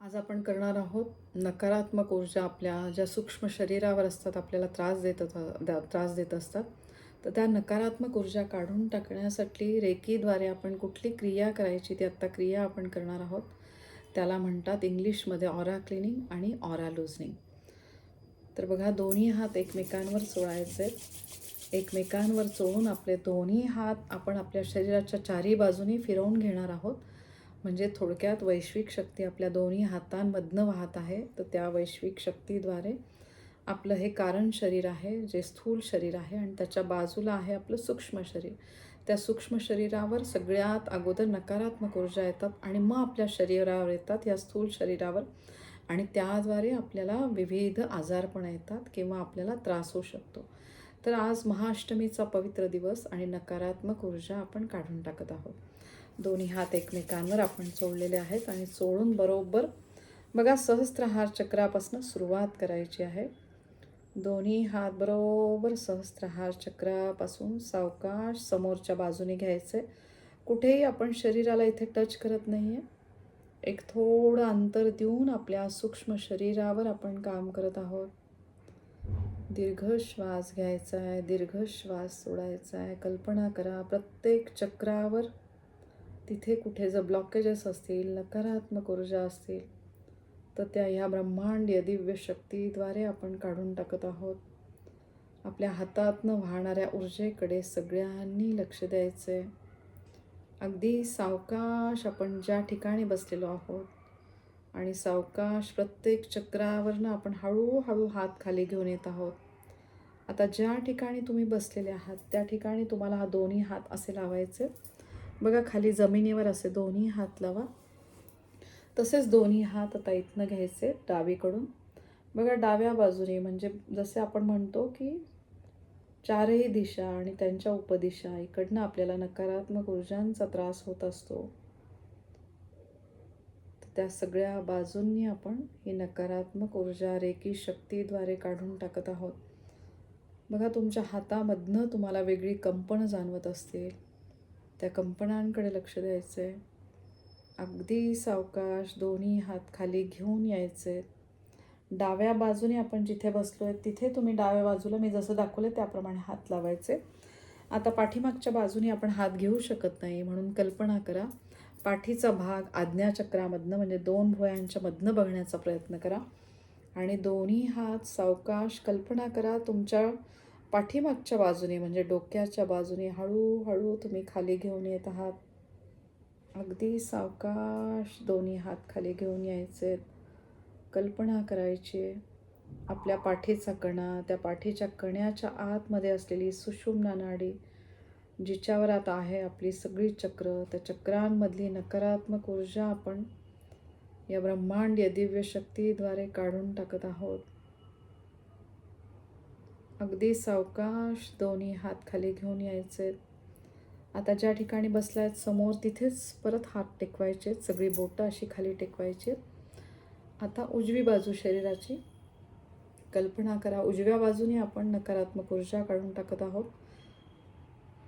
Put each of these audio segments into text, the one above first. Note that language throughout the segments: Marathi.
आज आपण करणार आहोत नकारात्मक ऊर्जा आपल्या ज्या सूक्ष्म शरीरावर असतात आपल्याला त्रास देत त्रास देत असतात तर त्या नकारात्मक ऊर्जा काढून टाकण्यासाठी रेकीद्वारे आपण कुठली क्रिया करायची ती आत्ता क्रिया आपण करणार आहोत त्याला म्हणतात इंग्लिशमध्ये ऑरा क्लिनिंग आणि ऑरा लुझनिंग तर बघा दोन्ही हात एकमेकांवर चोळायचे आहेत. एकमेकांवर चोळून आपले दोन्ही हात आपण आपल्या शरीराच्या चारी बाजूनी फिरवून घेणार आहोत म्हणजे थोडक्यात वैश्विक शक्ती आपल्या दोन्ही हातांमधनं वाहत आहे तर त्या वैश्विक शक्तीद्वारे आपलं हे कारण शरीर आहे जे स्थूल शरीर आहे आणि त्याच्या बाजूला आहे आपलं सूक्ष्म शरीर. त्या सूक्ष्म शरीरावर सगळ्यात अगोदर नकारात्मक ऊर्जा येतात आणि मग आपल्या शरीरावर येतात या स्थूल शरीरावर. आणि त्याद्वारे आपल्याला विविध आजारपणा येतात किंवा आपल्याला त्रास होऊ शकतो. तर आज महाअष्टमीचा पवित्र दिवस आणि नकारात्मक ऊर्जा आपण काढून टाकत आहोत. दोन्ही हात एकमेकांवर आपण सोडलेले आहेत आणि सोडून बरोबर बघा सहस्त्रहार चक्रापासून सुरुवात करायची आहे. दोन्ही हात बरोबर सहस्त्रहार चक्रापासून सावकाश समोरच्या बाजूने घ्यायचे. कुठेही आपण शरीराला इथे टच करत नाही आहे एक थोडं अंतर देऊन आपल्या सूक्ष्म शरीरावर आपण काम करत आहोत. दीर्घ श्वास घ्यायचा आहे दीर्घ श्वास सोडायचा आहे. कल्पना करा प्रत्येक चक्रावर तिथे कुठे जर ब्लॉकेजेस असतील नकारात्मक ऊर्जा असतील तर त्या ह्या ब्रह्मांडीय दिव्य शक्तीद्वारे आपण काढून टाकत आहोत. आपल्या हातातनं वाहणाऱ्या ऊर्जेकडे सगळ्यांनी लक्ष द्यायचं आहे अगदी सावकाश आपण ज्या ठिकाणी बसलेलो आहोत आणि सावकाश प्रत्येक चक्रावरनं आपण हळूहळू हात खाली घेऊन येत आहोत. आता ज्या ठिकाणी तुम्ही बसलेले आहात त्या ठिकाणी तुम्हाला हा दोन्ही हात असे लावायचे. बघा खाली जमिनीवर असे दोन्ही हात लावा. तसेच दोन्ही हात आता इथनं घ्यायचे डावीकडून. बघा डाव्या बाजूने म्हणजे जसे आपण म्हणतो की चारही दिशा आणि त्यांच्या उपदिशा इकडनं आपल्याला नकारात्मक ऊर्जांचा त्रास होत असतो. तर त्या सगळ्या बाजूंनी आपण ही नकारात्मक ऊर्जा रेकी शक्तीद्वारे काढून टाकत आहोत. बघा तुमच्या हातामधनं तुम्हाला वेगळी कंपनं जाणवत असतील. त्या कंपनांकडे लक्ष द्यायचं आहे अगदी सावकाश दोन्ही हात खाली घेऊन यायचे डाव्या बाजूने आपण जिथे बसलो आहे तिथे तुम्ही डाव्या बाजूला मी जसं दाखवलं त्याप्रमाणे हात लावायचे. आता पाठीमागच्या बाजूने आपण हात घेऊ शकत नाही म्हणून कल्पना करा. पाठीचा भाग आज्ञाचक्रामधनं म्हणजे दोन भुयांच्यामधनं बघण्याचा प्रयत्न करा. आणि दोन्ही हात सावकाश कल्पना करा तुमच्या पाठीमागच्या बाजूने म्हणजे डोक्याच्या बाजूने हळूहळू तुम्ही खाली घेऊन येत आहात. अगदी सावकाश दोन्ही हात खाली घेऊन यायचे. कल्पना करायची. आपल्या पाठीचा कणा त्या पाठीच्या कण्याच्या आतमध्ये असलेली सुषुम्ना नाडी जिच्यावर आता आहे आपली सगळी चक्र त्या चक्रांमधली नकारात्मक ऊर्जा आपण या ब्रह्मांड या दिव्य शक्तीद्वारे काढून टाकत आहोत. अगदी सावकाश दोन्ही हात खाली घेऊन यायचे. आता ज्या ठिकाणी बसलायत समोर तिथेच परत हात टेकवायचे सगळी बोटं अशी खाली टेकवायची. आता उजवी बाजू शरीराची. कल्पना करा उजव्या बाजूने आपण नकारात्मक ऊर्जा काढून टाकत आहोत.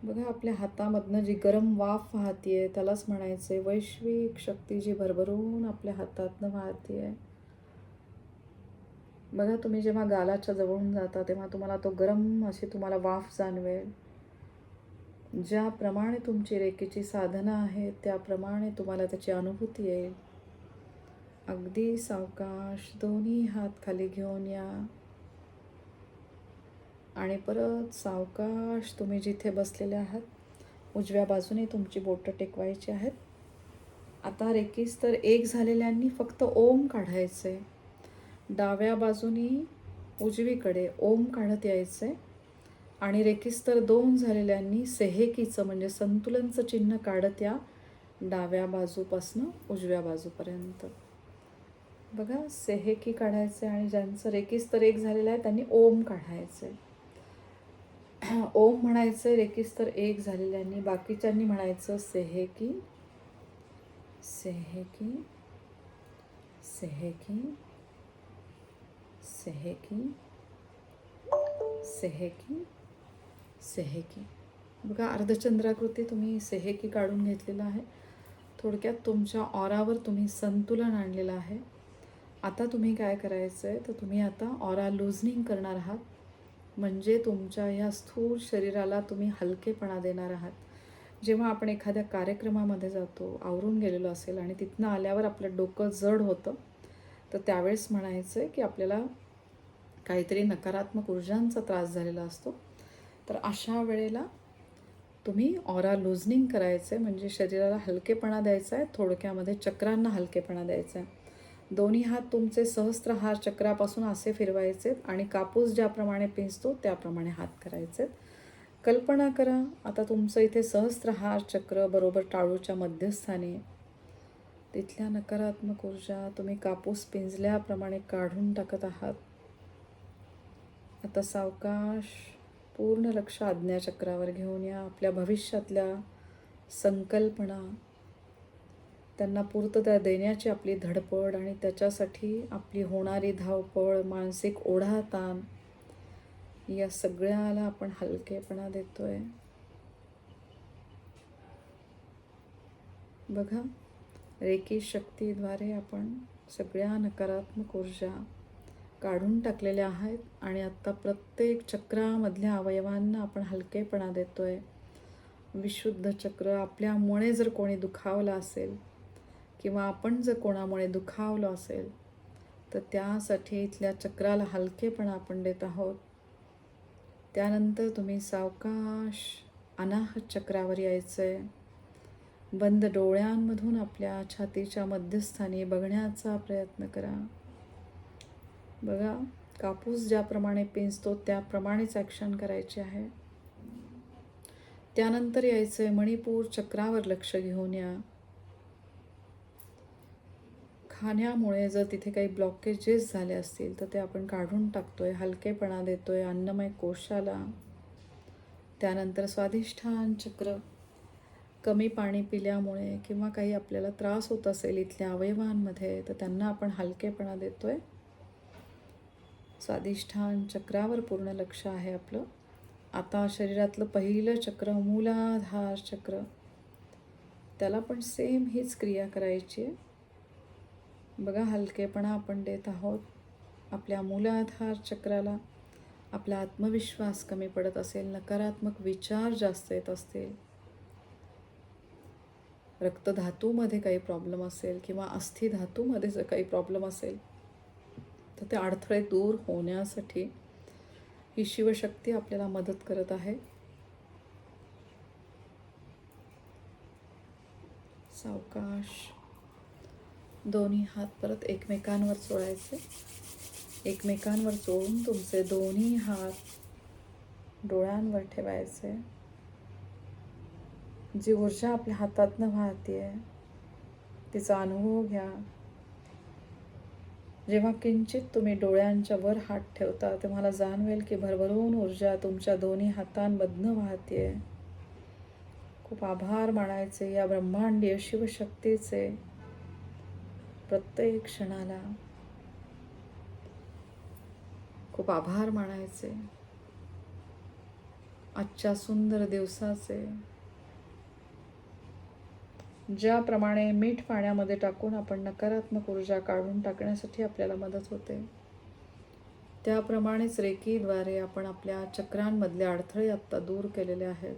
बघा आपल्या हातामधनं जी गरम वाफ वाहतीये त्यालाच म्हणायचे वैश्विक शक्ती जी भरभरून आपल्या हातातनं वाहतीये. बघा तुम्ही जेव्हा गालाच्या जवळून जाता तेव्हा तुम्हाला तो गरम अशी तुम्हाला वाफ जाणवेल. ज्याप्रमाणे तुमची रेखेची साधना आहे त्याप्रमाणे तुम्हाला त्याची अनुभूती येईल. अगदी सावकाश दोन्ही हात खाली घेऊन या. आणि परत सावकाश तुम्ही जिथे बसलेले आहात उजव्या बाजूने तुमची बोटं टेकवायची आहेत. आता रेकीस तर एक झालेल्यांनी फक्त ओम काढायचे. डाव्या बाजूनी उजवीकडे ओम काढत यायचं. आहे आणि रेखिस्तर दोन झालेल्यांनी सेहेकीचं म्हणजे संतुलनचं चिन्ह काढत या डाव्या बाजूपासनं उजव्या बाजूपर्यंत. बघा सेहेकी काढायचं आहे आणि ज्यांचं रेखिस्तर एक झालेलं आहे त्यांनी ओम काढायचं. आहे ओम म्हणायचं रेकीस्तर एक झालेल्यांनी बाकीच्यांनी म्हणायचं सेहेकी सेहेकी सेहेकी सेहेकी सेहेकी सेहेकी बघा अर्धचंद्राकृती तुम्ही सेहेकी काढून घेतलेला आहे. थोडक्यात तुमच्या ऑरावर तुम्ही संतुलन आणलेलं आहे. आता तुम्ही काय करायचं आहे तर तुम्ही आता ऑरा लुझनिंग करणार आहात. म्हणजे तुमच्या ह्या स्थूल शरीराला तुम्ही हलकेपणा देणार आहात. जेव्हा आपण एखाद्या कार्यक्रमामध्ये जातो आवरून गेलेलो असेल आणि तिथनं आल्यावर आपलं डोकं जड होतं तर त्यावेळेस म्हणायचं आहे की आपल्याला काहीतरी नकारात्मक ऊर्जांचा त्रास झालेला असतो. तर अशा वेळेला तुम्ही ऑरा लुझनिंग करायचं आहे म्हणजे शरीराला हलकेपणा द्यायचा आहे थोडक्यामध्ये चक्रांना हलकेपणा द्यायचा आहे दोन्ही हात तुमचे सहस्त्रहार चक्रापासून असे फिरवायचे आणि कापूस ज्याप्रमाणे पिंजतो त्याप्रमाणे हात करायचे कल्पना करा आता तुमचं इथे सहस्त्रहार चक्र बरोबर टाळूच्या मध्यस्थानी तिथल्या नकारात्मक ऊर्जा तुम्ही कापूस पिंजल्याप्रमाणे काढून टाकत आहात. आता सावकाश पूर्ण लक्ष आज्ञाचक्रावर घेऊन या. आपल्या भविष्यातल्या संकल्पना त्यांना पूर्तता देण्याची आपली धडपड आणि त्याच्यासाठी आपली होणारी धावपळ मानसिक ओढाताण या सगळ्याला आपण हलकेपणा देतोय. बघा रेकी शक्तीद्वारे आपण सगळ्या नकारात्मक ऊर्जा काढून टाकलेल्या आहेत आणि आत्ता प्रत्येक चक्रामधल्या अवयवांना आपण हलकेपणा देतो आहे विशुद्ध चक्र आपल्यामुळे जर कोणी दुखावलं असेल किंवा आपण जर कोणामुळे दुखावलं असेल तर त्यासाठी इथल्या चक्राला हलकेपणा आपण देत आहोत. त्यानंतर तुम्ही सावकाश अनाहत चक्रावर यायचं आहे बंद डोळ्यांमधून आपल्या छातीच्या मध्यस्थानी बघण्याचा प्रयत्न करा. बघा कापूस ज्याप्रमाणे पिंजतो त्याप्रमाणेच ॲक्शन करायचे आहे. त्यानंतर यायचं आहे मणिपूर चक्रावर लक्ष घेऊन या. खाण्यामुळे जर तिथे काही ब्लॉकेजेस झाले असतील तर ते आपण काढून टाकतोय हलकेपणा देतोय अन्नमय कोशाला. त्यानंतर स्वाधिष्ठान चक्र. कमी पाणी पिल्यामुळे किंवा काही आपल्याला त्रास होत असेल इथल्या अवयवांमध्ये तर त्यांना आपण हलकेपणा देतोय. स्वाधिष्ठान चक्रावर पूर्ण लक्ष आहे आपलं. आता शरीरातलं पहिलं चक्र मूलाधार चक्र. त्याला पण सेम हीच क्रिया करायची आहे. बघा हलकेपणा आपण देत आहोत. आपल्या मूलाधार चक्राला आपला आत्मविश्वास कमी पडत असेल नकारात्मक विचार जास्त येत असतील. रक्तधातूमध्ये काही प्रॉब्लेम असेल किंवा अस्थिधातूमध्ये जर काही प्रॉब्लेम असेल तर ते अडथळे दूर होण्यासाठी ही शिवशक्ती आपल्याला मदत करत आहे. सावकाश. दोन्ही हात परत एकमेकांवर चोळायचे. एकमेकांवर चोळून तुमचे दोन्ही हात डोळ्यांवर ठेवायचे. जी ऊर्जा आपल्या हातातनं वाहते तिचा अनुभव घ्या. जेव्हा किंचित तुम्ही डोळ्यांच्या वर हात ठेवता तुम्हाला जाणवेल की भरभरून ऊर्जा तुमच्या दोन्ही हातांमधनं वाहते खूप आभार मानायचे या ब्रह्मांडीय शिवशक्तीचे प्रत्येक क्षणाला. खूप आभार मानायचे. आजच्या सुंदर दिवसाचे. ज्याप्रमाणे मीठ पाण्यामध्ये टाकून आपण नकारात्मक ऊर्जा काढून टाकण्यासाठी आपल्याला मदत होते. त्याप्रमाणेच रेकीद्वारे आपण आपल्या चक्रांमधले अडथळे आत्ता दूर केलेले आहेत.